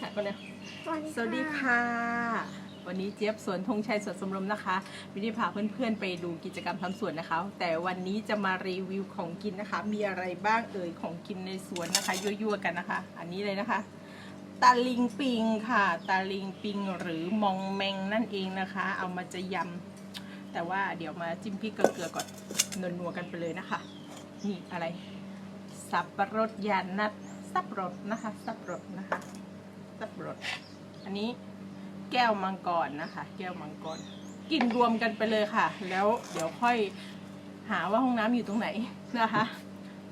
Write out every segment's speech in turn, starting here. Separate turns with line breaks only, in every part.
ค่ะก็เลย
สวัสดี
สวัสดีค่ะ วันนี้เจี๊ยบสวนธงชัยสวนสมรมนะคะวิธีพาเพื่อนๆไปดูกิจกรรมทำสวนนะคะ แต่วันนี้จะมารีวิวของกินนะคะ มีอะไรบ้างเอ่ยของกินในสวนนะคะยั่วๆกันนะคะ อันนี้เลยนะคะตาลิงปิงค่ะตาลิงปิงหรือมองแมงนั่นเองนะคะ เอามาจะยำแต่ว่าเดี๋ยวมาจิ้มพริกเกลือๆก่อนนัวๆกันไปเลยนะคะ นี่อะไร สับปะรดยานัดสับปะรดนะคะ สับปะรดนะคะ สับปะรดอันนี้แก้วมังกรนะคะ แก้วมังกรกินรวมกันไปเลยค่ะ แล้วเดี๋ยวค่อยหาว่าห้องน้ำอยู่ตรงไหนนะคะ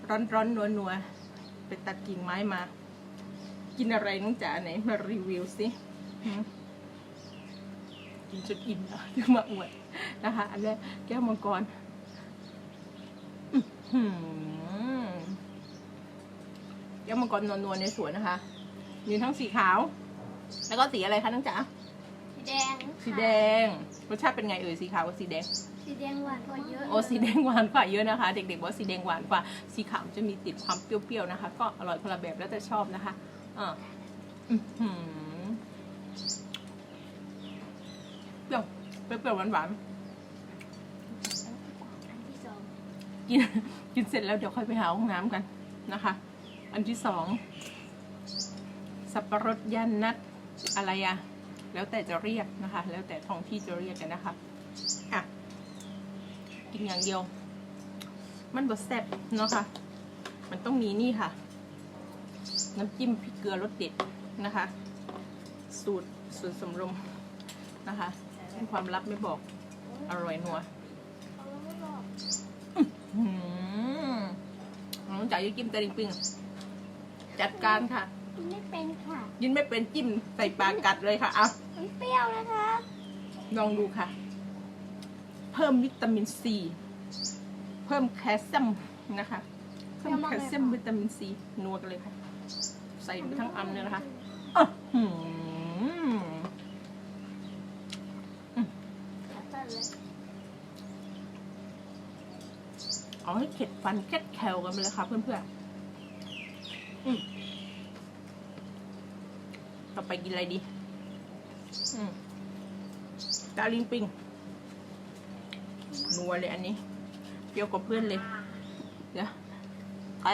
ร้อนร้อนนัวนัวๆไปตัดกิ่งไม้มา กินอะไรน้องจ๋าไหนมารีวิวสิกินจนอิ่มแล้วมาอวดนะคะ อันแรกแก้วมังกรแก้วมังกรนัวๆในสวนนะคะ มีทั้งสีขาว แล้วก็สีอะไรคะน้องจ๋า
สีแดง
สีแดงรสชาติเป็นไงเอ่ยสีขาวกับสีแดง
สีแดงหวานกว่าเยอะ
โอ้สีแดงหวานกว่าเยอะนะคะ เด็กๆบอกว่าสีแดงหวานกว่าสีขาวจะมีติดความเปรี้ยวๆนะคะ ก็อร่อยคนละแบบแล้วแต่ชอบนะคะอ่าอื้อหือเปรี้ยวเปรี้ยวๆหวาน
อันที่สอง
ๆกิน กินเสร็จแล้วเดี๋ยวค่อยไปหาห้องน้ำกันนะคะ อันที่สอง สับปะรดย่านนัดอะไรอะแล้วแต่จะเรียกนะคะ แล้วแต่ท้องที่จะเรียกกันนะคะอะกินอย่างเดียว มันบดแซ่บเนาะค่ะ มันต้องมีนี่ค่ะ น้ำจิ้มพริกเกลือรสเด็ดนะคะ สูตรสูตรสมรมนะคะเป็นความลับไม่บอก อร่อยนัว
อืม
น้องจ๋าจะกินตะลิงปิง จัดการค่ะ
กินไม่เป็นค่ะ
ยินไม่เป็นจิ้มใส่ปากกัดเลยค่ะเอา
มันเปรี้ยวนะคะ
ลองดูค่ะ เพิ่มวิตามินซี เพิ่มแคลเซียมนะคะ เพิ่มแคลเซียมวิตามินซีนัวกันเลยค่ะ ใส่ไปทั้งอันเลยนะคะอื้อหือ
ตัดเลย
เอาให้เข็ดฟันเข็ดแคลกันไปเลยค่ะเพื่อนๆอืม ต่อไปกินอะไรดีอืมดาลิงปิงนัวเลยอันนี้เปรี้ยวกว่าเพื่อนเลย เดี๋ยวไป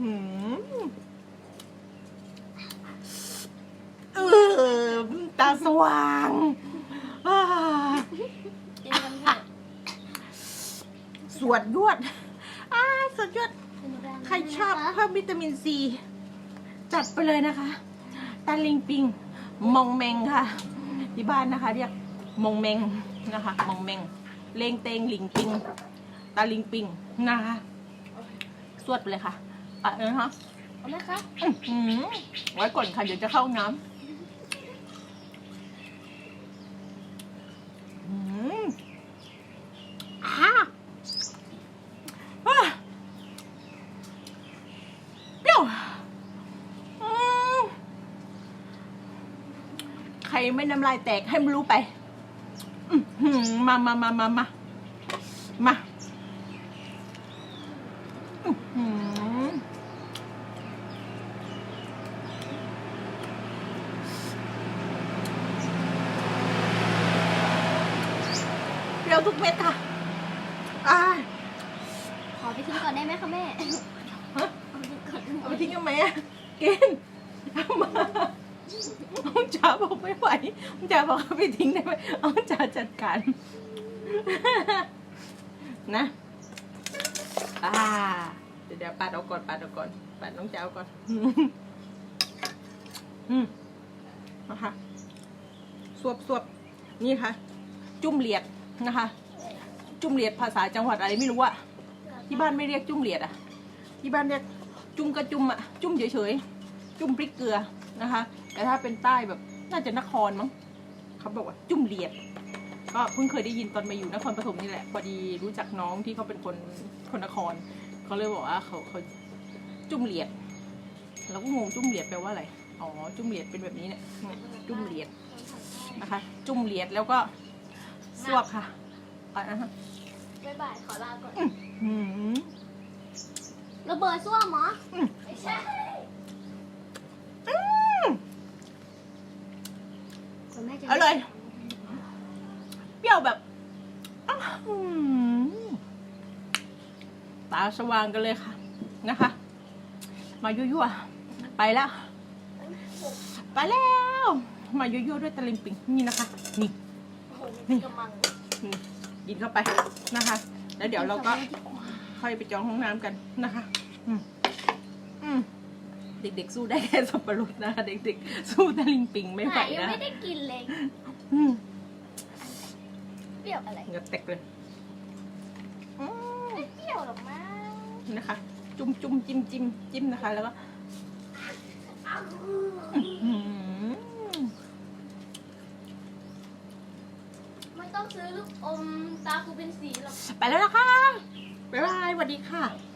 อืมเออตาสว่างอ่า
เต็มกันค่ะ
ส วดยวดอ่าสวดยวด
เป็นแรง
ใครชอบเพิ่มวิตามินซี จัดไปเลยนะคะตาลิงปิง มองแมงค่ะ ที่บ้านนะคะ เรียกมองแมงนะคะ มองแมง เลงเตงหลิงปิง ตาลิงปิงนะคะ สวดไปเลยค่ะอะเออฮะ
เอาไหมคะ
อื้อหือไว้ก่อนค่ะ เดี๋ยวจะเข้าห้องน้ำอืมอ่าอ่าเปรี้ยวอืม ใครไม่น้ำลายแตกให้มันรู้ไปอื้อหือมามามามามามาอื้อหือเปรี้ยวทุกเม็ดค่ะอ่า
ขอไปทิ้งก่อนได้ไหมคะแม่
ฮะ
เอาไปทิ้งก่อน
เอาไปทิ้งกันไหมอะกินเอามาน้ องจ๋าบอกไม่ไหวองจ๋าบอกเอาไปทิ้งได้ไหมอาน้องจ๋าจัดการ นะอ่าเดี๋ยวเดี๋ยวปัดเอาก่อนปัดเอาก่อนปัดน้องจ๋าเอาก่อน อืมนะคะสวบสวบนี่ค่ะ จุ่มเหลียดนะคะ จุ่มเหลียดภาษาจังหวัดอะไรไม่รู้อะที่บ้านไม่เรียกจุ่มเหลียดอะที่บ้านเรียกจุ่มกระจุ่มอะจุ่มเฉยๆจุ่มพริกเกลือนะคะ แต่ถ้าเป็นใต้แบบน่าจะนครมั้งเขาบอกว่าจุ่มเหลียด ก็เพิ่งเคยได้ยินตอนมาอยู่นครปฐมนี่แหละ พอดีรู้จักน้องที่เขาเป็นคนคนนครเขาเลยบอกว่าเขาเขาจุ่มเหลียดเราก็งงจุ่มเหลียดแปลว่าอะไรอ๋อจุ่มเหลียดเป็นแบบนี้เนี่ยจุ่มเหลียดนะคะ จุ่มเหรียญแล้วก็สวบค่ะอะนะฮะ
บ๊ายบายขอลาก่อน
อืม
ระเบิดซ่วมเหรอ
อืม
ไม่ใช่
อืม
คุณแม่จะ
อร่อย เปรี้ยวแบบตาสว่างกันเลยค่ะ นะคะ มายั่วๆไปแล้ว ไปแล้ว มายั่วๆด้วยตะลิงปิงนี่นะคะ นี่
โอ้โหมีกระมัง
นี่กินเข้าไปนะคะ แล้วเดี๋ยวเราก็ค่อยไปจองห้องน้ำกันนะคะ อืม เด็กๆ สู้ได้แค่สับปะรดนะคะเด็กๆ สู้ตะลิงปิงไม่ไหว
หายัง
นะ
ไม่ได้กินเลย
อืม
เปรี้ยวอะไร
เหงือแตกเลยอืม
ไม่เปรี้ยวหรอกมั้ง
นะคะ จุ่มจุ่มจิ้มจิ้มจิ้มนะคะ แล้วก็อืม
ไม่ต้องซื้อลูกอมตาคูเป็นสีหรอก
ไปแล้วนะคะบ๊ายบายสวัสดีค่ะ